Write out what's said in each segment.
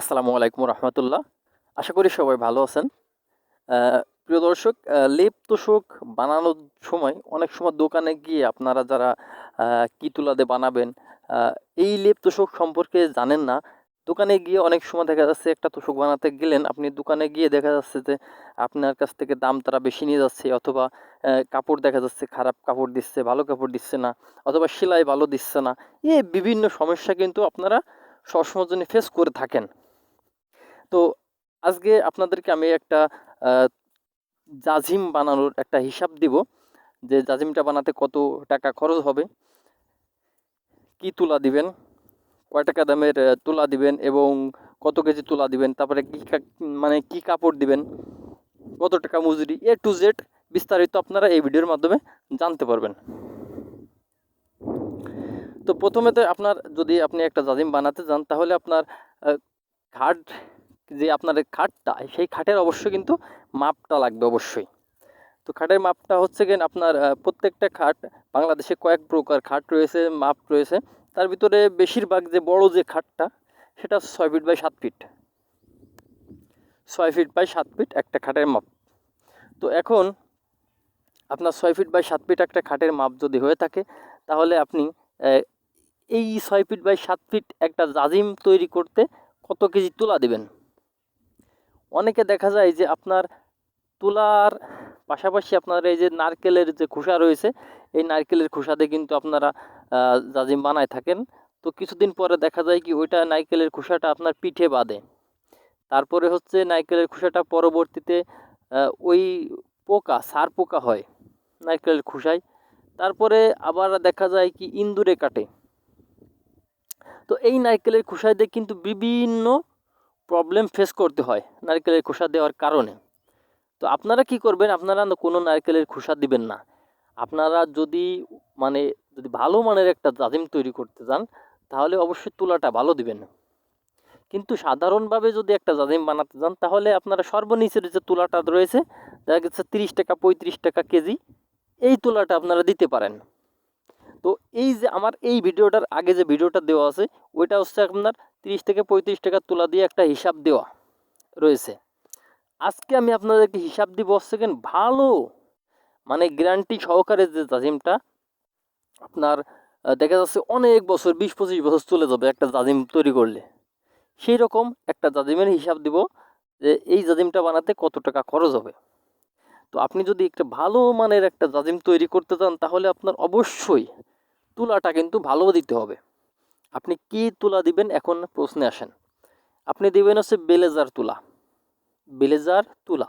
আসসালামু আলাইকুম রহমতুল্লাহ। আশা করি সবাই ভালো আছেন। প্রিয় দর্শক লেপ তোষক বানানোর সময় অনেক সময় দোকানে গিয়ে আপনারা যারা কি তুলাতে বানাবেন এই লেপ তোষক সম্পর্কে জানেন না। দোকানে গিয়ে অনেক সময় দেখা যাচ্ছে একটা তোষক বানাতে গেলেন, আপনি দোকানে গিয়ে দেখা যাচ্ছে যে আপনার কাছ থেকে দাম তারা বেশি নিয়ে যাচ্ছে অথবা কাপড় দেখা যাচ্ছে খারাপ কাপড় দিচ্ছে, ভালো কাপড় দিচ্ছে না অথবা সেলাই ভালো দিচ্ছে না। এই বিভিন্ন সমস্যা কিন্তু আপনারা সবসময়ের জন্য ফেস করে থাকেন। তো আজকে আপনাদেরকে আমি একটা জাজিম বানানোর একটা হিসাব দিব যে জাজিমটা বানাতে কত টাকা খরচ হবে, কি তুলা দিবেন, কয় টাকা দামের তুলা দিবেন এবং কত কেজি তুলা দিবেন, তারপরে কি মানে কি কাপড় দিবেন, কত টাকা মজুরি, এ টু জেড বিস্তারিত আপনারা এই ভিডিওর মাধ্যমে জানতে পারবেন। তো প্রথমে তো আপনার যদি আপনি একটা জাজিম বানাতে যান তাহলে আপনার খাট যে আপনার খাটটা, সেই খাটের অবশ্যই কিন্তু মাপটা লাগবে অবশ্যই। তো খাটের মাপটা হচ্ছে গিয়ে আপনার প্রত্যেকটা খাট, বাংলাদেশে কয়েক প্রকার খাট রয়েছে, মাপ রয়েছে। তার ভিতরে বেশিরভাগ যে বড় যে খাটটা, সেটা ছয় ফিট বাই সাত ফিট। ছয় ফিট বাই সাত ফিট একটা খাটের মাপ। তো এখন আপনার ছয় ফিট বাই সাত ফিট একটা খাটের মাপ যদি হয়ে থাকে, তাহলে আপনি এই ছয় ফিট বাই সাত ফিট একটা জাজিম তৈরি করতে কত কেজি তুলা দেবেন? অনেকে দেখা যায় যে আপনার তুলার পাশাপাশি আপনার এই যে নারকেলের যে খোসা রয়েছে, এই নারকেলের খোসা দিয়ে কিন্তু আপনারা জাজিম বানায় থাকেন। তো কিছুদিন পরে দেখা যায় কি ওইটা নারকেলের খোসাটা আপনার পিঠে বাঁধে। তারপরে হচ্ছে নারকেলের খোসাটা পরবর্তীতে ওই পোকা, সার পোকা হয় নারকেলের খোসায়। তারপরে আবার দেখা যায় কি ইন্দুরে কাটে। তো এই নারকেলের খোসায় দিয়ে কিন্তু বিভিন্ন প্রবলেম ফেস করতে হয় নারকেলের খোসা দেওয়ার কারণে। তো আপনারা কি করবেন? আপনারা কোনো নারকেলের খোসা দিবেন না। আপনারা যদি মানে যদি ভালো মানের একটা জাজিম তৈরি করতে চান, তাহলে অবশ্যই তুলাটা ভালো দিবেন। কিন্তু সাধারণভাবে যদি একটা জাজিম বানাতে চান, তাহলে আপনারা সর্বনিচের যে তুলাটা রয়েছে, দেখা গেছে তিরিশ টাকা, পঁয়ত্রিশ টাকা কেজি, এই তুলাটা আপনারা দিতে পারেন। তো এই যে আমার এই ভিডিওটার আগে যে ভিডিওটা দেওয়া আছে, ওইটা হচ্ছে আপনার তিরিশ থেকে পঁয়ত্রিশ টাকা তুলা দিয়ে একটা হিসাব দেওয়া রয়েছে। আজকে আমি আপনাদেরকে হিসাব দিব কেন ভালো মানে গ্যারান্টি সহকারে যে জাজিমটা আপনার দেখা যাচ্ছে অনেক বছর, বিশ পঁচিশ বছর চলে যাবে একটা জাজিম তৈরি করলে। সেই রকম একটা জাজিমের হিসাব দিব যে এই জাজিমটা বানাতে কত টাকা খরচ হবে। তো আপনি যদি একটা ভালো মানের একটা জাজিম তৈরি করতে চান তাহলে আপনার অবশ্যই তুলাটা কিন্তু ভালো দিতে হবে। আপনি কি তুলা দিবেন? এখন প্রশ্নে আসেন। আপনি দিবেন হচ্ছে বেলেজার তুলা। বেলেজার তুলা।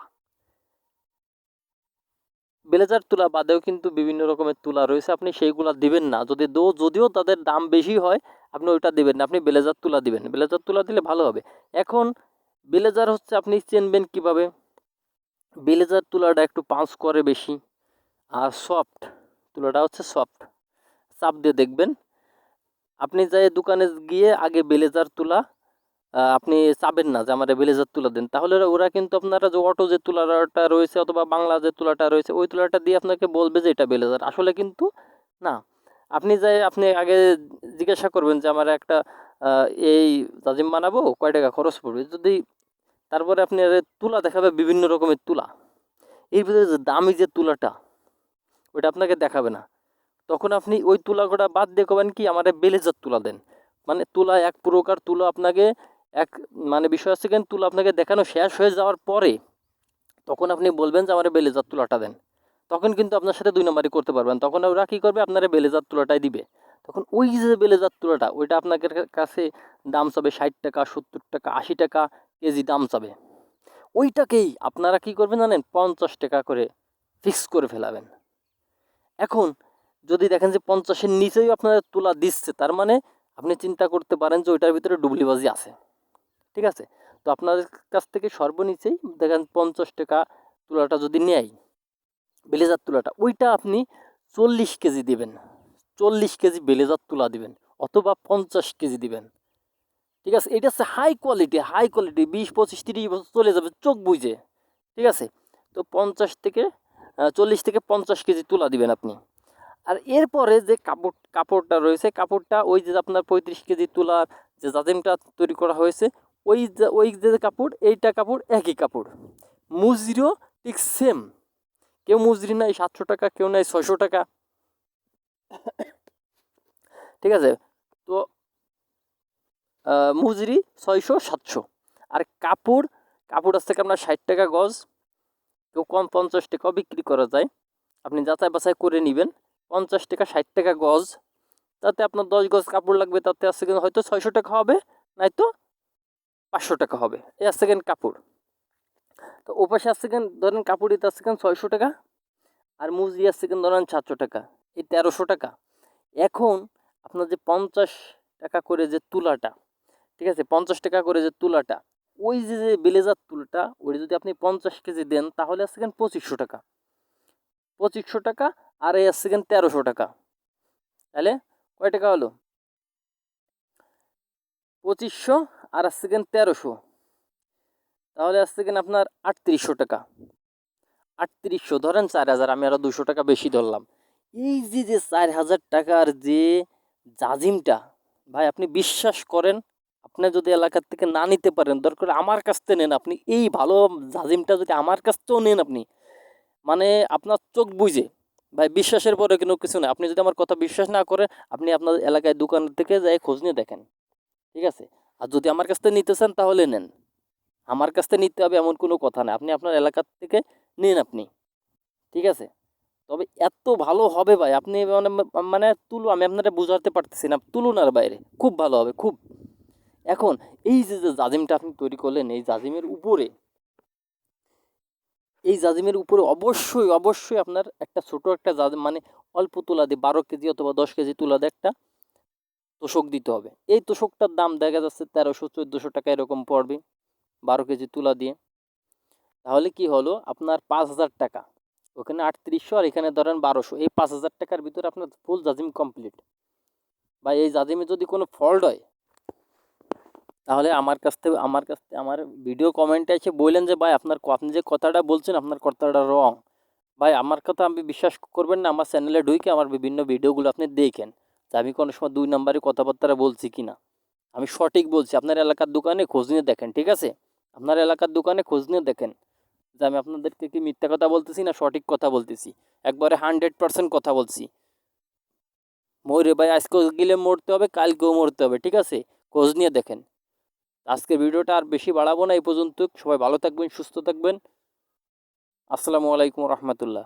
বেলেজার তুলা বাদেও কিন্তু বিভিন্ন রকমের তুলা রয়েছে। আপনি সেইগুলা দিবেন না। যদি দো, যদিও তাদের দাম বেশি হয়, আপনি ওইটা দিবেন না। আপনি বেলেজার তুলা দিবেন। বেলেজার তুলা দিলে ভালো হবে। এখন বেলেজার হচ্ছে আপনি চিনবেন কীভাবে? বেলেজার তুলাটা একটু পাঁচ করে বেশি। আর সফট তুলাটা হচ্ছে সফট। চাপ দিয়ে দেখবেন। আপনি যাই দোকানে গিয়ে আগে বেলেজার তুলা আপনি চাবেন না যে আমার বেলেজার তুলা দেন। তাহলে ওরা- কিন্তু আপনারা যে অটো যে তুলাটা রয়েছে অথবা বাংলা যে তুলাটা রয়েছে, ওই তুলাটা দিয়ে আপনাকে বলবে যে এটা বেলেজার। আসলে কিন্তু না। আপনি যাই আপনি আগে জিজ্ঞাসা করবেন যে আমার একটা এই জাজিম বানাবো, কয় টাকা খরচ পড়বে? যদি তারপরে আপনি তুলা দেখাবে, বিভিন্ন রকমের তুলা। এর ভিতরে যে দামি যে তুলাটা, ওইটা আপনাকে দেখাবে না। তখন আপনি ওই তুলাগুলা বাদ দিয়ে কবেন কি আমার বেলেজার তুলা দেন। মানে তুলা এক প্রকার তুলা আপনাকে এক মানে বিষয় হচ্ছে কেন তুলা আপনাকে দেখানো শেষ হয়ে যাওয়ার পরে তখন আপনি বলবেন যে আমার বেলেজার তুলাটা দেন। তখন কিন্তু আপনার সাথে দুই নম্বরই করতে পারবেন। তখন ওরা কী করবে? আপনারা বেলেজার তুলাটাই দিবে। তখন ওই যে বেলেজার তুলাটা, ওইটা আপনাদের কাছে দাম চাবে ষাট টাকা, সত্তর টাকা, আশি টাকা কেজি দাম চাবে। ওইটাকেই আপনারা কি করবেন জানেন? পঞ্চাশ টাকা করে ফিক্স করে ফেলাবেন। এখন যদি দেখেন যে পঞ্চাশের নিচেই আপনার তুলা দিচ্ছে, তার মানে আপনি চিন্তা করতে পারেন যে ওইটার ভিতরে ডুবলিবাজি আছে। ঠিক আছে? তো আপনাদের কাছ থেকে সর্বনিচেই দেখেন পঞ্চাশ টাকা তুলাটা যদি নেয়, বেলেজার তুলাটা, ওইটা আপনি চল্লিশ কেজি দিবেন। চল্লিশ কেজি বেলেজার তুলা দিবেন, অথবা পঞ্চাশ কেজি দিবেন। ঠিক আছে? এটা হচ্ছে হাই কোয়ালিটি হাই কোয়ালিটি বিশ, পঁচিশ, তিরিশ বছর চলে যাবে, চোখ বুঝে ঠিক আছে? তো পঞ্চাশ থেকে চল্লিশ থেকে পঞ্চাশ কেজি তুলা দিবেন আপনি। আর এরপরে যে কাপড়, কাপড়টা রয়েছে, কাপড়টা ওই যে আপনার পঁয়ত্রিশ কেজি তুলার যে জাজিমটা তৈরি করা হয়েছে, ওই ওই যে কাপড়, এইটা কাপড় একই কাপড়। মুজরিও ঠিক সেম কেউ মুজরি নাই, সাতশো টাকা, কেউ নাই, ছয়শো টাকা। ঠিক আছে? তো মুজরি ছয়শো, সাতশো। আর কাপড় কাপড় থেকে আপনার ষাট টাকা গজ? কেউ কম পঞ্চাশ টাকাও বিক্রি করা যায়। আপনি যাচাই বাছাই করে নেবেন। পঞ্চাশ টাকা, ষাট টাকা গজ। তাতে আপনার দশ গজ কাপড় লাগবে, তাতে আছে কিন্তু হয়তো ছয়শো টাকা হবে, নয়তো পাঁচশো টাকা হবে। এই আছে কেন কাপড়। তো ওপাশে আছে কেন, ধরেন কাপড় দিতে আছে কেন ছয়শো টাকা, আর মুজরি আছে কেন ধরেন সাতশো টাকা, এই তেরোশো টাকা। এখন আপনার যে পঞ্চাশ টাকা করে যে তুলাটা, ঠিক আছে, পঞ্চাশ টাকা করে যে তুলাটা, ওই যে যে বেলেজার তুলটা, ওই যদি আপনি পঞ্চাশ কেজি দেন, তাহলে আসছে কেন পঁচিশশো টাকা। পঁচিশশো টাকা আর এই আসছে কেন তেরোশো টাকা। তাহলে কয় টাকা হলো? পঁচিশশো আর আসছে কেন তেরোশো। তাহলে আসছে কেন আপনার আটত্রিশশো টাকা। আটত্রিশশো, ধরেন চার হাজার, আমি আরও দুশো টাকা বেশি ধরলাম। এই যে যে চার হাজার টাকার যে জাজিমটা, ভাই আপনি বিশ্বাস করেন? আপনি যদি এলাকার থেকে না নিতে পারেন, দরকার আমার কাছ থেকে নেন আপনি। এই ভালো জাজিমটা যদি আমার কাছ থেকেও নেন আপনি মানে আপনার চোখ বুঝে। ভাই, বিশ্বাসের পরে কোনো কিছু না আপনি যদি আমার কথা বিশ্বাস না করেন, আপনি আপনার এলাকায় দোকান থেকে যাই খোঁজ নিয়ে দেখেন। ঠিক আছে? আর যদি আমার কাছ থেকে নিতে চান, তাহলে নেন। আমার কাছ থেকে নিতে হবে এমন কোনো কথা না আপনি আপনার এলাকার থেকে নিন আপনি। ঠিক আছে? তবে এত ভালো হবে ভাই, আপনি মানে মানে তুলো, আমি আপনারা বোঝাতে পারতেছি না। তুলনার বাইরে। খুব ভালো হবে, খুব। এখন এই যে যে জাজিমটা আপনি তৈরি করলেন, এই জাজিমের উপরে এই জাজিমের উপরে অবশ্যই অবশ্যই আপনার একটা ছোট একটা জাজিম মানে অল্প তুলা দিয়ে, বারো কেজি অথবা দশ কেজি তুলা দিয়ে একটা তোষক দিতে হবে। এই তোষকটার দাম দেখা যাচ্ছে তেরোশো, চোদ্দোশো টাকা এরকম পড়বে, বারো কেজি তুলা দিয়ে। তাহলে কি হলো? আপনার পাঁচ হাজার টাকা। ওখানে আটত্রিশশো আর এখানে ধরেন বারোশো। এই পাঁচ হাজার টাকার ভিতরে আপনার ফুল জাজিম কমপ্লিট বা এই জাজিমে যদি কোনো ফল্ট হয় তাহলে আমার কাছ থেকে, আমার কাছ থেকে, আমার ভিডিও কমেন্টে এসে বললেন যে, ভাই, আপনার আপনি যে কথাটা বলছেন, আপনার কথাটা রং ভাই, আমার কথা আপনি বিশ্বাস করবেন না, আমার চ্যানেলে ঢুকে আমার বিভিন্ন ভিডিওগুলো আপনি দেখেন। যে আমি কোনো সময় দুই নম্বরে কথাবার্তা বলছি কি না আমি সঠিক বলছি। আপনার এলাকার দোকানে খোঁজ নিয়ে দেখেন, ঠিক আছে? আপনার এলাকার দোকানে খোঁজ নিয়ে দেখেন। যে আমি আপনাদেরকে কি মিথ্যা কথা বলতেছি না সঠিক কথা বলতেছি? একবারে হান্ড্রেড পার্সেন্ট কথা বলছি। মরে ভাই, আজকেও গেলে মরতে হবে, কালকেও মরতে হবে, ঠিক আছে? খোঁজ নিয়ে দেখেন। আজকের ভিডিওটা আর বেশি বাড়াবো না, এই পর্যন্ত। সবাই ভালো থাকবেন, সুস্থ থাকবেন। আসসালামু আলাইকুম রহমতুল্লাহ।